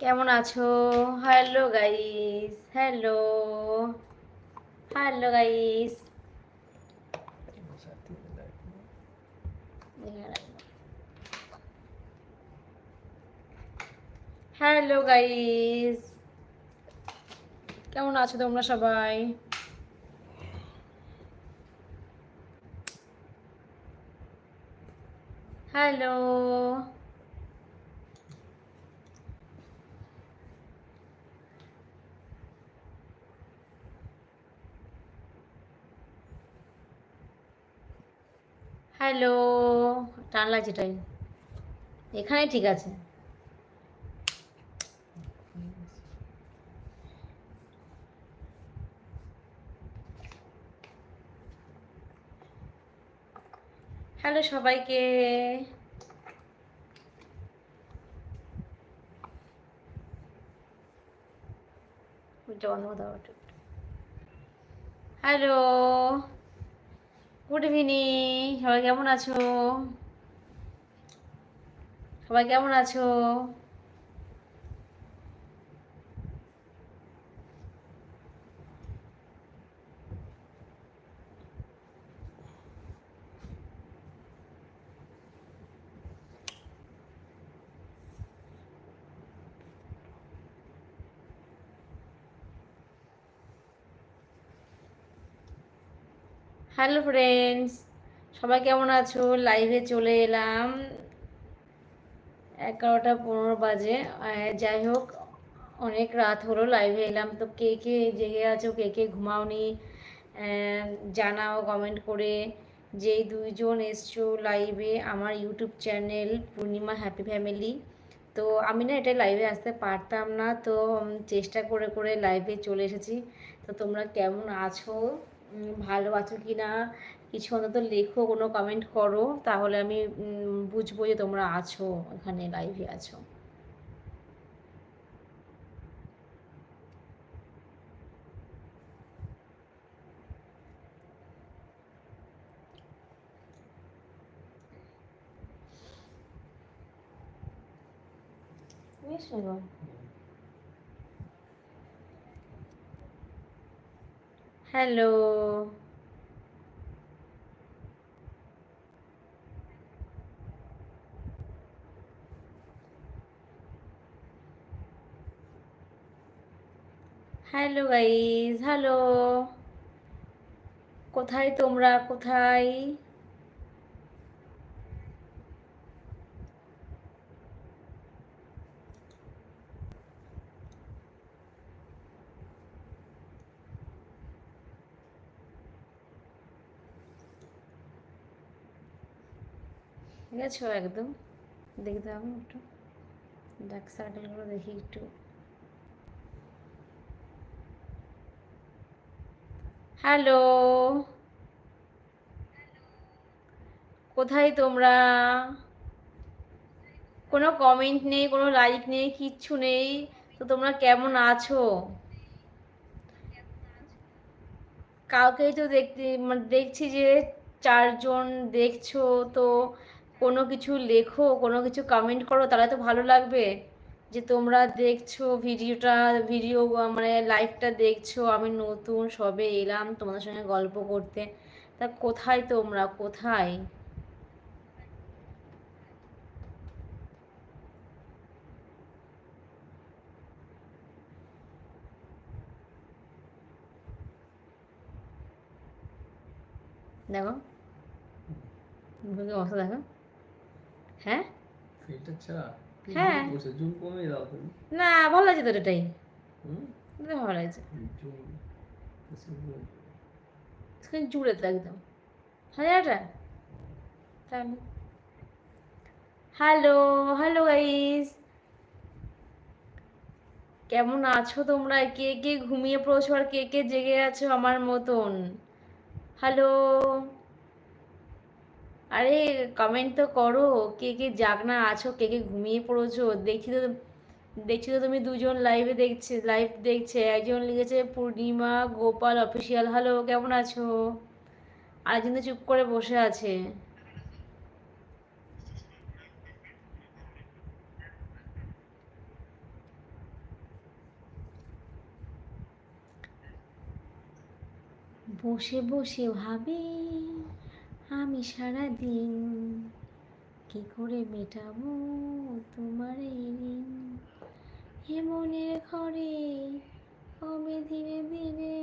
কেমন আছো? Hello guys hello hello guys hello guys কেমন আছো তোমরা সবাই? হ্যালো হ্যালো টান লাগছে টাইম এখানে ঠিক আছে। হ্যালো সবাইকে হ্যালো গুড ইভিনিং সবাই কেমন আছো? সবাই কেমন আছো? হ্যালো ফ্রেন্ডস, সবাই কেমন আছো? লাইভে চলে এলাম। এগারোটা পনেরো বাজে। যাই হোক, অনেক রাত হলো লাইভে এলাম। তো কে কে জেগে আছো, কে কে ঘুমাওনি? জানাও কমেন্ট করে। যেই দুইজন এসছো লাইভে আমার YouTube channel Purnima happy family তো আমি না এটা লাইভে আসতে পারতাম না। তো চেষ্টা করে করে লাইভে চলে এসেছি। তো তোমরা কেমন আছো? ভালো আছো কি না? কিছু অন্তত লেখো, কোনো কমেন্ট করো। তাহলে আমি বুঝব যে তোমরা আছো এখানে লাইভে আছো। বেশ হ্যালো। Hello guys hello. কোথায় তোমরা? কোথায়? আছে একদম। দেখতে হবে একটু। ডার্ক সার্কেলগুলো দেখি একটু। হ্যালো কোথায় তোমরা? কোনো কমেন্ট নেই, কোনো লাইক নেই, কিচ্ছু নেই। তো তোমরা কেমন আছো? কাউকেই তো দেখতে মানে দেখছি যে চারজন দেখছ, তো কোনো কিছু লেখো, কোনো কিছু কমেন্ট করো, তাহলে তো ভালো লাগবে। যে তোমরা দেখছ ভিডিওটা ভিডিও মানে লাইভটা দেখছ, আমি নতুন, সবে এলাম তোমাদের সঙ্গে গল্প করতে। তা কোথায় তোমরা? কোথায়? দেখো। দেখো হ্যাঁ? ফিল্টার ছাড়া? হ্যাঁ। জুম কমিয়ে দাও তুমি না ভালো লাগছে তোর এটাই হুম? ভালো লাগছে। স্ক্রিন জুড়ে তো একদম। হাজারটা তাহলে হ্যালো হ্যালো গাইস কেমন আছো তোমরা? কে কে ঘুমিয়ে পড়ছো আর কে কে জেগে আছো আমার মতন? হ্যালো আরে কমেন্ট তো করো, কে কে জাগনা আছো, কে কে ঘুমিয়ে পড়েছো দেখি তো, দেখছি তো তুমি দুজন লাইভে দেখছে লাইভ দেখছে, একজন লিখেছে, পূর্ণিমা গোপাল অফিসিয়াল হ্যালো কেমন আছো? আরেকজন তো চুপ করে বসে আছে। বসে বসে ভাবি। আমি সারা দিন কি করে মেটাবো তোমার? এই ঋণ হে মনের ঘরে কবে ধীরে ধীরে।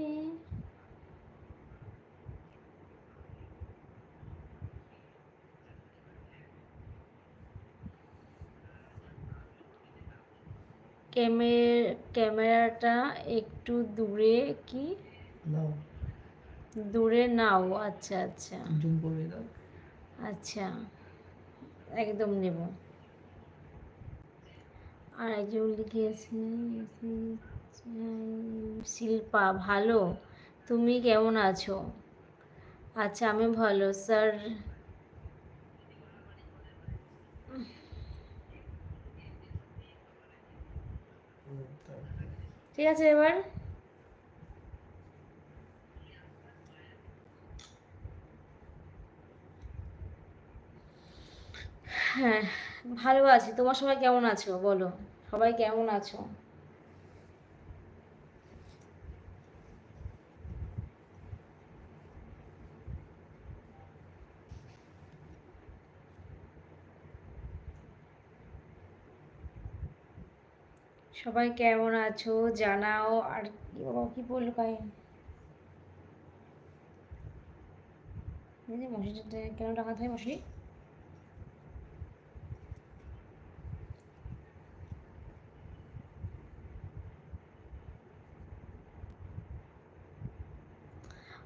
ক্যামেরা ক্যামেরাটা একটু দূরে কি? দূরে নাও আচ্ছা আচ্ছা। জুম করে দাও। আচ্ছা একদম নেব। আর একজন লিখেছে শিল্পা ভালো তুমি কেমন আছো? আচ্ছা আমি ভালো স্যার। ঠিক আছে এবার? হ্যাঁ ভালো আছি। তোমার সবাই কেমন আছো? বলো, সবাই কেমন আছো? সবাই কেমন আছো? জানাও। আর কি বাবা, কি বলল কাই মশারিটা কেন টাঙাতে হয় মশারি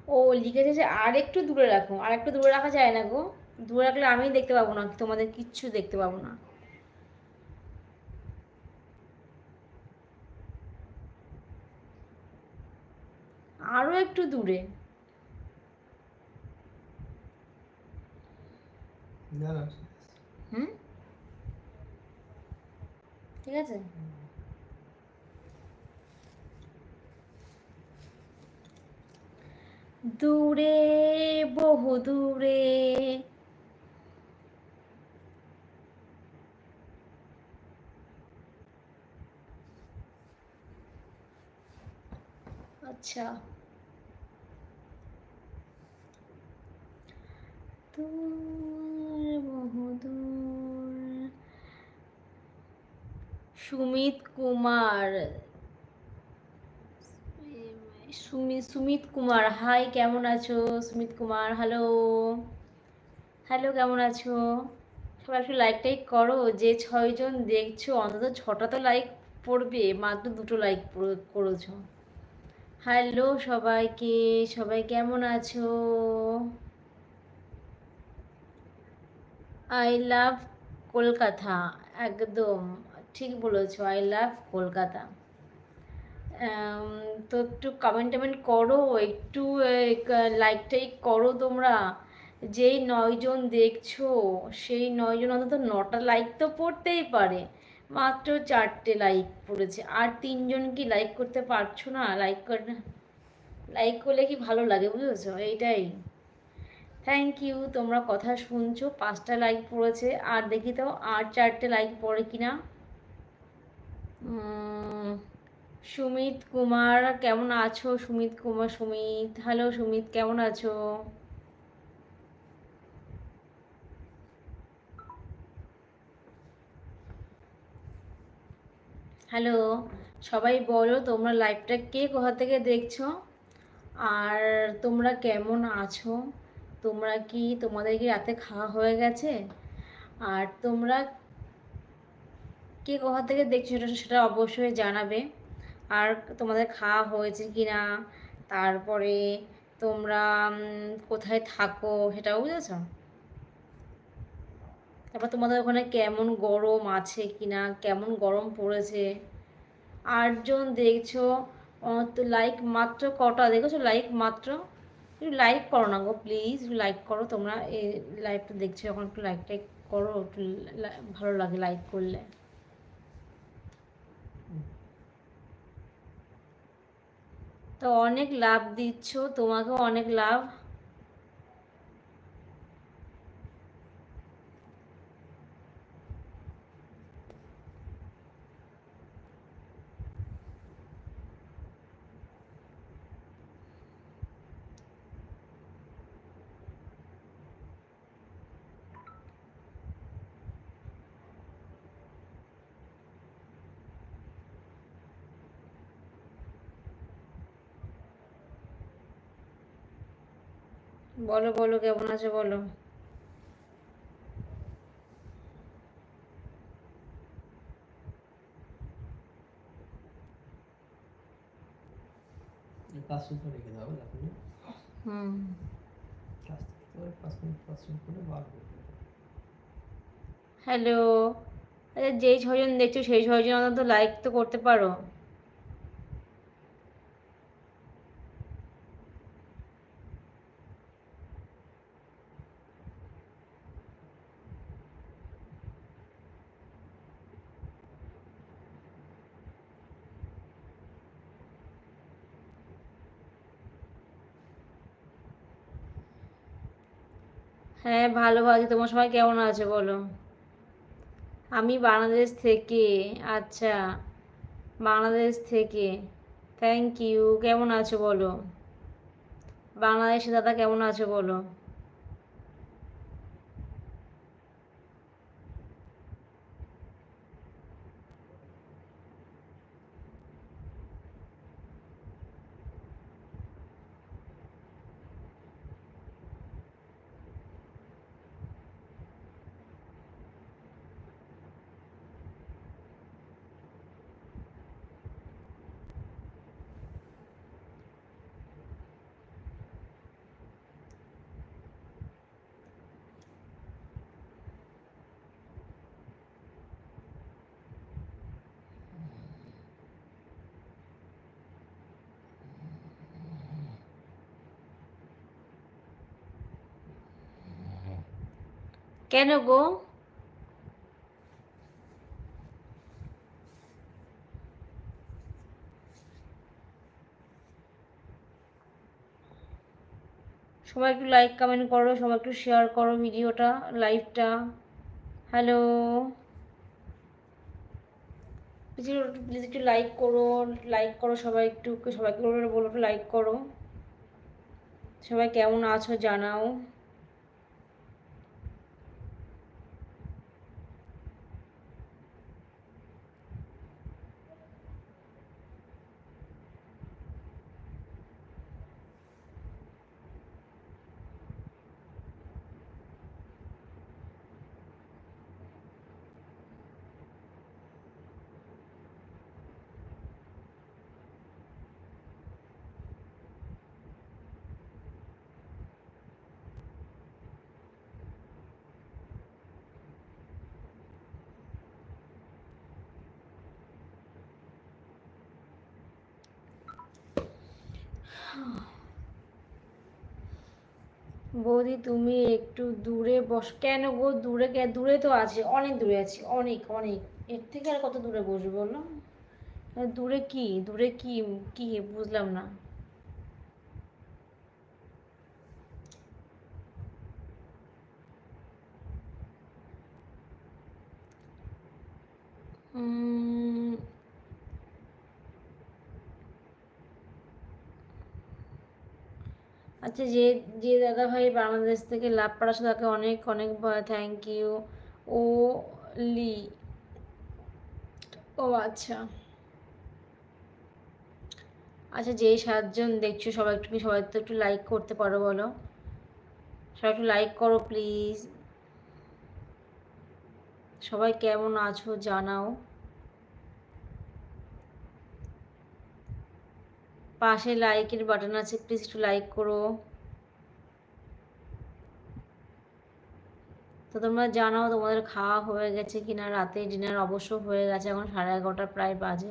ও লিখেছে যে আর একটু দূরে রাখো আর একটু দূরে রাখা যায় না গো। দূরে রাখলে আমি দেখতে পাবো না তোমাদের কিচ্ছু দেখতে পাবো না। আরও একটু দূরে। হুম? ঠিক আছে? দূরে বহু দূরে। আচ্ছা। সুমিত কুমার। সুমিত সুমিত কুমার হাই কেমন আছো? সুমিত কুমার হ্যালো হ্যালো কেমন আছো? সবাই একটু লাইক টাইক করো, যে ছয়জন দেখছ, অন্তত ছটা তো লাইক পড়বে, মাত্র দুটো লাইক করেছ। হ্যালো সবাইকে, সবাই কেমন আছো? আই লাভ কলকাতা, একদম, ঠিক বলেছ আই লাভ কলকাতা। তো একটু কমেন্ট টমেন্ট করো, একটু লাইক টাইক করো তোমরা। যেই নয়জন দেখছ, সেই নয়জন অন্তত নটা লাইক তো পড়তেই পারে। মাত্র চারটে লাইক পড়েছে। আর তিনজন কি লাইক করতে পারছ না? লাইক কর লাইক করলে কি ভালো লাগে, বুঝেছ? এইটাই। থ্যাংক ইউ তোমরা কথা শুনছো, পাঁচটা লাইক পড়েছে। আর দেখি তো, আর চারটে লাইক পড়ে কিনা? সুমিত কুমার, কেমন আছো? সুমিত কুমার, সুমিত। হ্যালো সুমিত, কেমন আছো? হ্যালো সবাই বলো, তোমরা লাইভটা কে কোথা থেকে দেখছ? আর তোমরা কেমন আছো? তোমরা কি, তোমাদের কি রাতে খাওয়া হয়ে গেছে? আর তোমরা কে কোথা থেকে দেখছ সেটা সেটা অবশ্যই জানাবে। আর তোমাদের খাওয়া হয়েছে কি না তারপরে তোমরা কোথায় থাকো সেটাও বুঝেছ? তারপর তোমাদের ওখানে কেমন গরম আছে কি না কেমন গরম পড়েছে? আটজন দেখছ তো লাইক মাত্র কটা? দেখেছ লাইক মাত্র? একটু লাইক করো না গো প্লিজ লাইক করো। তোমরা এই লাইভটা দেখছ যখন একটু লাইক টাইক করো, একটু ভালো লাগে লাইক করলে। তো অনেক লাভ দিচ্ছ তোমাকেও অনেক লাভ। বলো বলো কেমন আছো বলো। এখন হুম। হ্যালো। আচ্ছা যেই ছজন দেখছ সেই ছজন অন্তত লাইক তো করতে পারো। হ্যাঁ ভালো আছি তোমার সবাই কেমন আছে বলো? আমি বাংলাদেশ থেকে। আচ্ছা বাংলাদেশ থেকে। থ্যাংক ইউ কেমন আছো বলো? বাংলাদেশে দাদা কেমন আছো বলো? কেন গো? সবাই একটু লাইক কমেন্ট করো, সবাই একটু শেয়ার করো ভিডিওটা লাইভটা হ্যালো প্লিজ একটু লাইক করো লাইক করো সবাই একটু, সবাইকে বলো একটু লাইক করো। সবাই কেমন আছো জানাও। বৌদি তুমি একটু দূরে বস। কেন গো? দূরে দূরে তো আছে। অনেক দূরে আছি। অনেক অনেক। এর থেকে আর কত দূরে বসবো বলো? দূরে কি? দূরে কি? কি? বুঝলাম না। উম, আচ্ছা যে যে দাদা ভাই বাংলাদেশ থেকে লাভ পাড়াছো তাকে অনেক অনেক থ্যাংক ইউ ও, লি। ও আচ্ছা। আচ্ছা যেই সাতজন দেখছ, সবাই একটু, সবাই তো একটু লাইক করতে পারো বলো। সবাই একটু লাইক করো প্লিজ সবাই কেমন আছো জানাও। পাশে লাইকের বাটন আছে প্লিজ একটু লাইক করো। তো তোমরা জানাও তোমাদের খাওয়া হয়ে গেছে কিনা, রাতে ডিনার অবশ্য হয়ে গেছে, এখন সাড়ে এগারোটা প্রায় বাজে।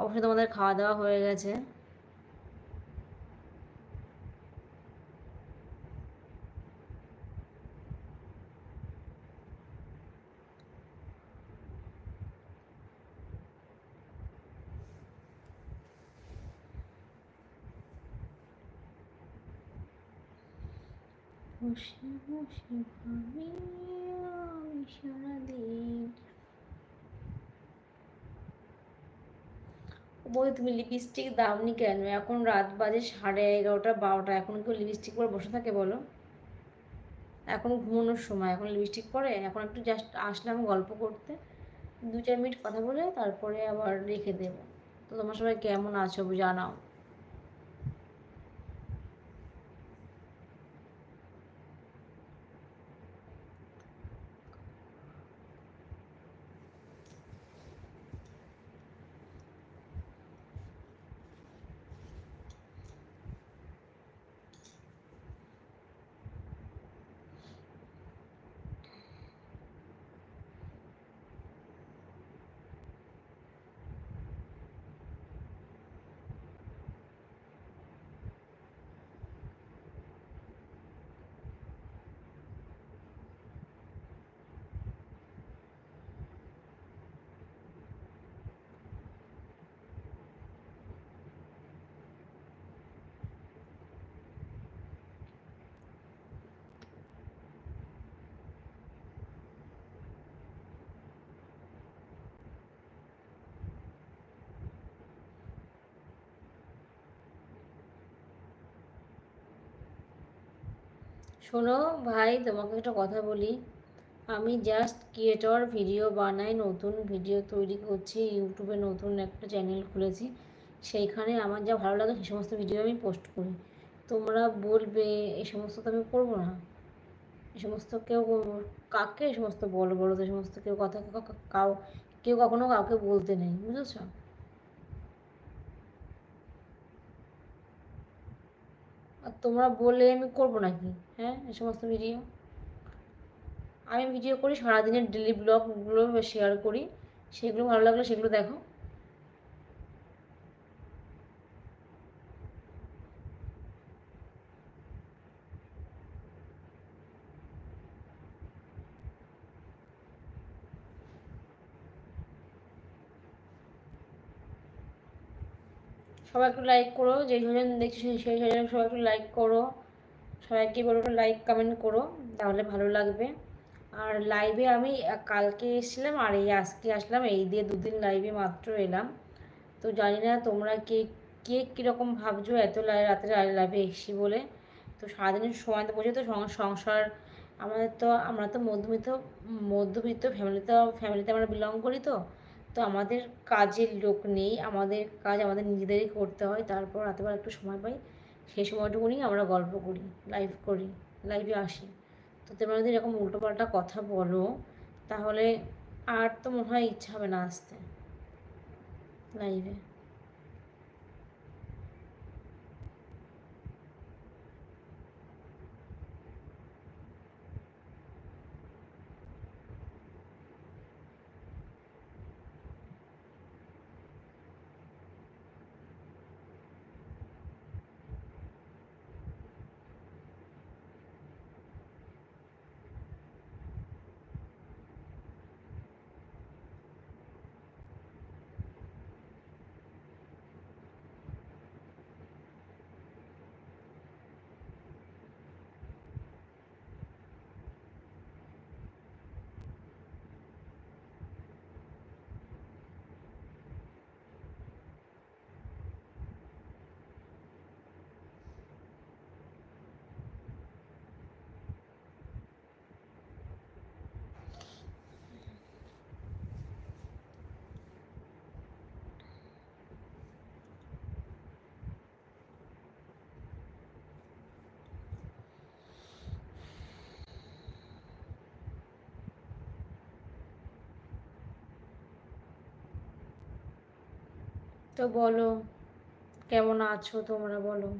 অবশ্যই তোমাদের খাওয়া দাওয়া হয়ে গেছে। বসে বসে ভাবি, আমি সারাদিন। বই তুমি লিপস্টিক দাওনি কেন? এখন রাত বাজে সাড়ে এগারোটা, বারোটা। এখন কেউ লিপস্টিক পরে বসে থাকে বলো? এখন ঘুমানোর সময়, এখন লিপস্টিক পরে? এখন একটু জাস্ট আসলাম গল্প করতে। দু চার মিনিট কথা বলে তারপরে আবার রেখে দেবো। তো তোমার সবাই কেমন আছো জানাও। শোনো ভাই, তোমাকে একটা কথা বলি। আমি জাস্ট ক্রিয়েটর ভিডিও বানাই, নতুন ভিডিও তৈরি করছি, ইউটিউবে নতুন একটা চ্যানেল খুলেছি। সেইখানে আমার যা ভালো লাগে সেই সমস্ত ভিডিও আমি পোস্ট করি। তোমরা বলবে এই সমস্ত তো আমি করব না। এ সমস্ত কেউ কাকে এ সমস্ত বলো বলো তো? সমস্ত কেউ কথা কাউ, কেউ কখনো কাউকে বলতে নেই, বুঝেছ? আর তোমরা বললে আমি করব নাকি? হ্যাঁ এই সমস্ত ভিডিও আমি ভিডিও করি, সারাদিনের ডেলি ব্লগগুলো শেয়ার করি। সেগুলো ভালো লাগলে সেগুলো দেখো। সবাই একটু লাইক করো, যেই ছজন দেখছ সেই সবাই একটু লাইক করো। সবাইকে বলো একটু লাইক কমেন্ট করো, তাহলে ভালো লাগবে। আর লাইভে আমি কালকে এসেছিলাম আর এই আজকে আসলাম, এই দিয়ে দুদিন লাইভে মাত্র এলাম। তো জানি না তোমরা কে কে কীরকম ভাবছ, এত রাতে লাইভে এসছি বলে। তো সারাদিনের সময় তো বোঝো তো সং- সংসার, আমাদের তো, আমরা তো মধ্যবিত্ত মধ্যবিত্ত ফ্যামিলিতে ফ্যামিলিতে আমরা বিলং করি তো। তো আমাদের কাজের লোক নেই, আমাদের কাজ আমাদের নিজেদেরই করতে হয়, তারপর রাতেবেলা একটু সময় পাই। সেই সময়টুকুনি আমরা গল্প করি লাইভ করি লাইভে আসি। তো তোমরা যদি এরকম উল্টোপাল্টা কথা বলো, তাহলে আর তো মনে হয় ইচ্ছা হবে না আসতে লাইভে তো বলো, কেমন আছো তোমরা বলো?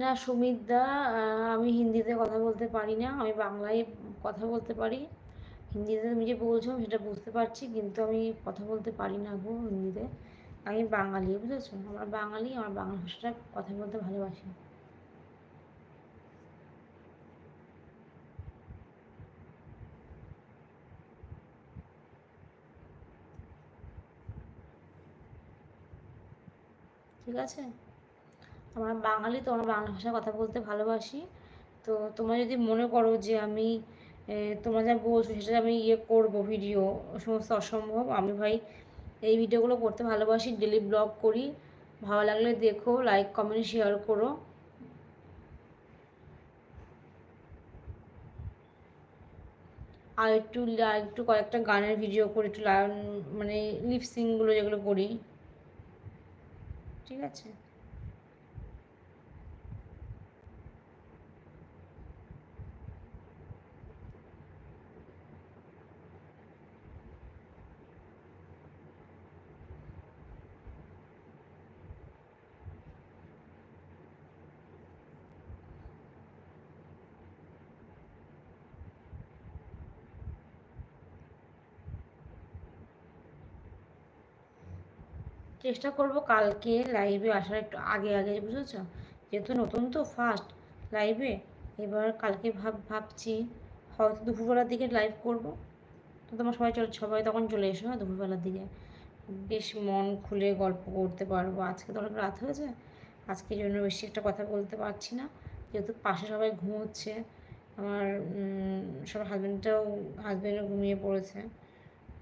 না, সুমিতদা আমি হিন্দিতে কথা বলতে পারি না, আমি বাংলায় কথা বলতে পারি। হিন্দিতে তুমি যে বলছো সেটা বুঝতে পারছি, কিন্তু আমি কথা বলতে পারি না গো হিন্দিতে। আমি বাঙালি, বুঝেছ? আমার বাঙালি, আমার বাংলা ভাষাটা কথা বলতে ভালোবাসি। ঠিক আছে? আমরা বাঙালি, তো আমরা বাংলা ভাষায় কথা বলতে ভালোবাসি। তো তোমরা যদি মনে করো যে আমি তোমরা যা বলছো সেটা আমি ইয়ে করব, ভিডিও, সমস্ত অসম্ভব। আমি ভাই এই ভিডিওগুলো করতে ভালোবাসি ডেলি ব্লগ করি। ভালো লাগলে দেখো লাইক কমেন্ট শেয়ার করো। আর একটু একটু কয়েকটা গানের ভিডিও করি, একটু মানে লিপসিংগুলো যেগুলো করি। ঠিক আছে? চেষ্টা করব কালকে লাইভে আসার একটু আগে আগে, বুঝেছ? যেহেতু নতুন তো ফার্স্ট লাইভে এবার কালকে ভাব, ভাবছি, হয়তো দুপুরবেলার দিকে লাইভ করব। তো তোমার সবাই চল, সবাই তখন চলে এসো হ্যাঁ দুপুরবেলার দিকে। বেশ মন খুলে গল্প করতে পারব। আজকে তো অনেক রাত হয়েছে, আজকের জন্য বেশি একটা কথা বলতে পারছি না। যেহেতু পাশে সবাই ঘুমোচ্ছে, আমার সব হাজব্যান্ডটাও হাজব্যান্ডও ঘুমিয়ে পড়েছে।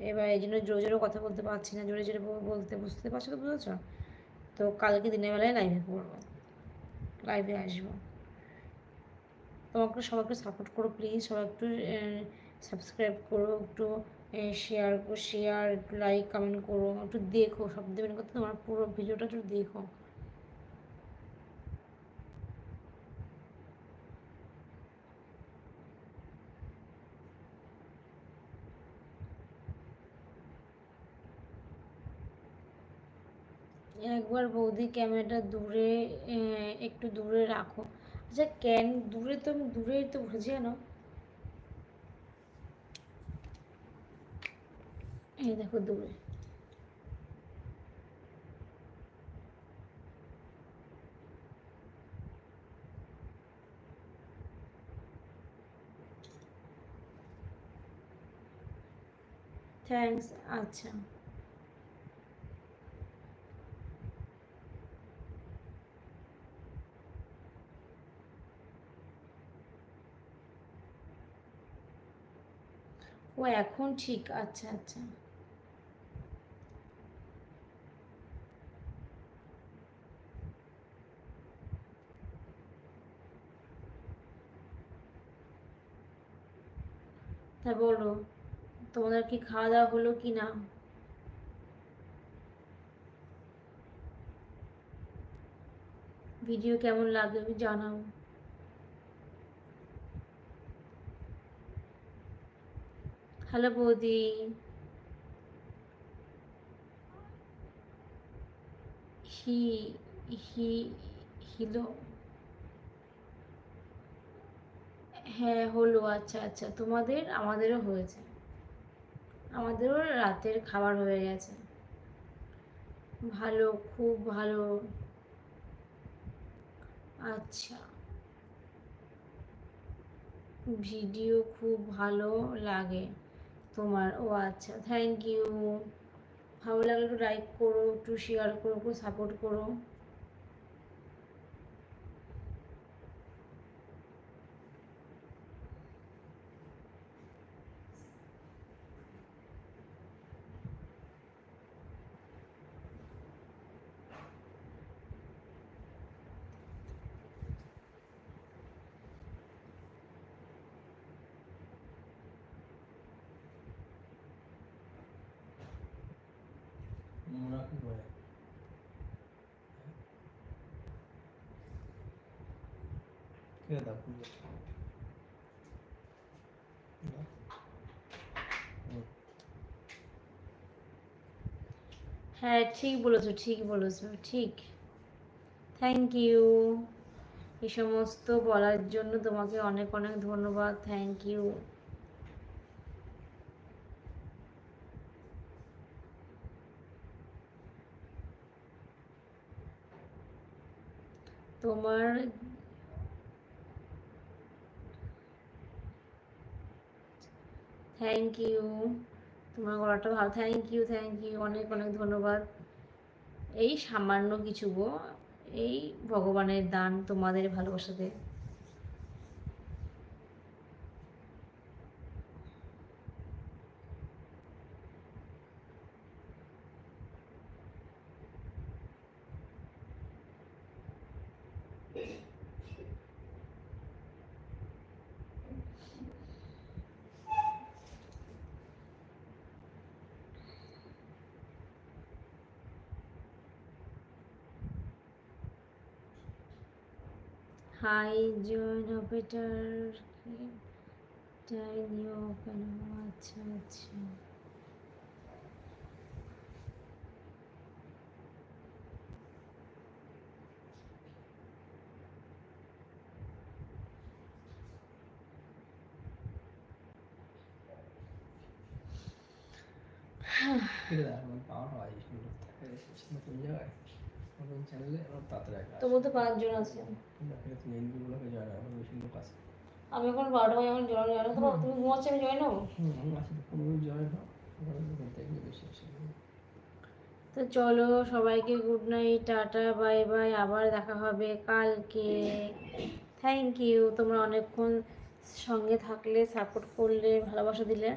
এবার এই জন্য জোরে জোরে কথা বলতে পারছি না, জোরে জোরে বলতে বুঝতে পারছ তো বুঝেছ? তো কালকে দিনের বেলায় লাইভে করব লাইভে আসব। তোমাকে সবাইকে সাপোর্ট করো প্লিজ সবাই একটু সাবস্ক্রাইব করো, একটু শেয়ার শেয়ার লাইক কমেন্ট করো, একটু দেখো, সব দেবেন কথা, তোমার পুরো ভিডিওটা একটু দেখো। একবার বৌদি ক্যামেরাটা দূরে একটু দূরে রাখো। আচ্ছা ক্যান দূরে তো আমি দূরেই তো বসেছি জানো এই দেখো দূরে। থ্যাঙ্কস আচ্ছা। ও এখন ঠিক আচ্ছা আচ্ছা। তা বলো, তোমাদের কি খাওয়া দাওয়া হলো কি না? ভিডিও কেমন লাগে জানাও। হ্যালো বৌদি। হি হি, হিলো। হ্যাঁ হলো আচ্ছা আচ্ছা। তোমাদের, আমাদেরও হয়েছে। আমাদেরও রাতের খাবার হয়ে গেছে। ভালো, খুব ভালো। আচ্ছা। ভিডিও খুব ভালো লাগে। তোমার, ও আচ্ছা থ্যাংক ইউ ভালো লাগলে একটু লাইক করো একটু শেয়ার করো একটু সাপোর্ট করো মোনা কি করে হ্যাঁ ঠিক বলেছ ঠিক বলেছ, ঠিক। থ্যাংক ইউ এই সমস্ত বলার জন্য তোমাকে অনেক অনেক ধন্যবাদ। থ্যাংক ইউ তোমার থ্যাংক ইউ তোমার গলাটা ভালো। থ্যাংক ইউ থ্যাংক ইউ অনেক অনেক ধন্যবাদ। এই সামান্য কিছু গো। এই ভগবানের দান তোমাদের ভালোবাসাতে। হাই জয়েন অপারেটর টাইনিও কেন আচ্ছা আচ্ছা আমার পাওয়ার হয় নতুন জায়গায় নতুন চ্যানেলে আমার তাড়াতাড়ি একটা তবু তো পাঁচজন আছে। তুমি এনজিওগুলোকে জয়েন আমার বেশি লোক আছে। আমি এখন বারোটা বাজে এখন জয়েন জয়েন তোমার তুমি ঘুমাচ্ছি আমি জয়েন হব আমি আছি তো জয়েন বেশি চলো সবাইকে good night tata bye bye আবার দেখা হবে কালকে। থ্যাংক ইউ তোমরা অনেকক্ষণ সঙ্গে থাকলে সাপোর্ট করলে ভালোবাসা দিলে।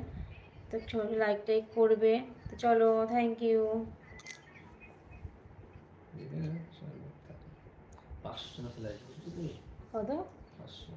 তো লাইক টাইক করবে। তো চলো থ্যাংক ইউ কত পাঁচশো